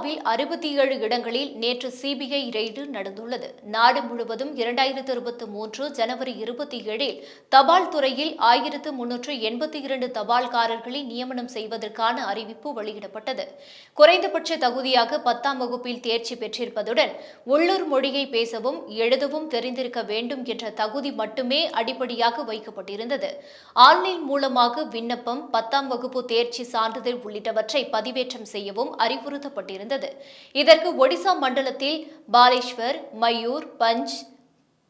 ஒடிசாவில் அறுபத்தி ஏழு இடங்களில் நேற்று சிபிஐ ரெய்டு நடந்துள்ளது. நாடு முழுவதும் இரண்டாயிரத்து இருபத்தி மூன்று ஜனவரி இருபத்தி ஏழில் தபால் துறையில் ஆயிரத்து முன்னூற்று எண்பத்தி இரண்டு தபால்காரர்களை நியமனம் செய்வதற்கான அறிவிப்பு வெளியிடப்பட்டது. குறைந்தபட்ச தகுதியாக பத்தாம் வகுப்பில் தேர்ச்சி பெற்றிருப்பதுடன் உள்ளூர் மொழியை பேசவும் எழுதவும் தெரிந்திருக்க வேண்டும் என்ற தகுதி மட்டுமே அடிப்படையாக வைக்கப்பட்டிருந்தது. ஆன்லைன் மூலமாக விண்ணப்பம் பத்தாம் வகுப்பு தேர்ச்சி சான்றிதழ் உள்ளிட்டவற்றை பதிவேற்றம் செய்யவும் அறிவுறுத்தப்பட்டிருந்தது. இதற்கு ஒடிசா மண்டலத்தில் பாலேஸ்வர் மயூர் பஞ்ச்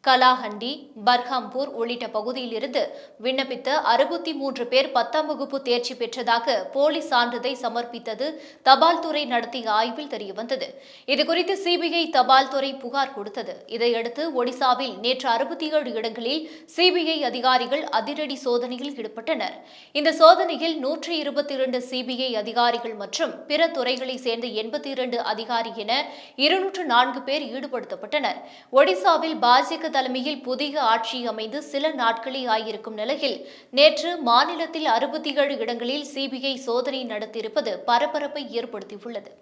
கலாஹண்டி பர்ஹாம்பூர் உள்ளிட்ட பகுதியிலிருந்து விண்ணப்பித்த அறுபத்தி மூன்று பேர் பத்தாம் வகுப்பு தேர்ச்சி பெற்றதாக போலி சான்றிதழை சமர்ப்பித்தது தபால் துறை நடத்திய ஆய்வில் தெரியவந்தது. இதுகுறித்து சிபிஐ தபால் துறை புகார் கொடுத்தது. இதையடுத்து ஒடிசாவில் நேற்று அறுபத்தி ஏழு இடங்களில் சிபிஐ அதிகாரிகள் அதிரடி சோதனையில் ஈடுபட்டனர். இந்த சோதனையில் நூற்றி இருபத்தி இரண்டு சிபிஐ அதிகாரிகள் மற்றும் பிற துறைகளை சேர்ந்த எண்பத்தி இரண்டு அதிகாரி என இருநூற்று நான்கு பேர் ஈடுபடுத்தப்பட்டனர். ஒடிசாவில் பாஜக தலைமையில் புதிய ஆட்சி அமைந்து சில நாட்களே ஆகியிருக்கும் நிலையில் நேற்று மாநிலத்தில் அறுபத்தி ஏழு இடங்களில் சிபிஐ சோதனை நடத்தியிருப்பது பரபரப்பை ஏற்படுத்தியுள்ளது.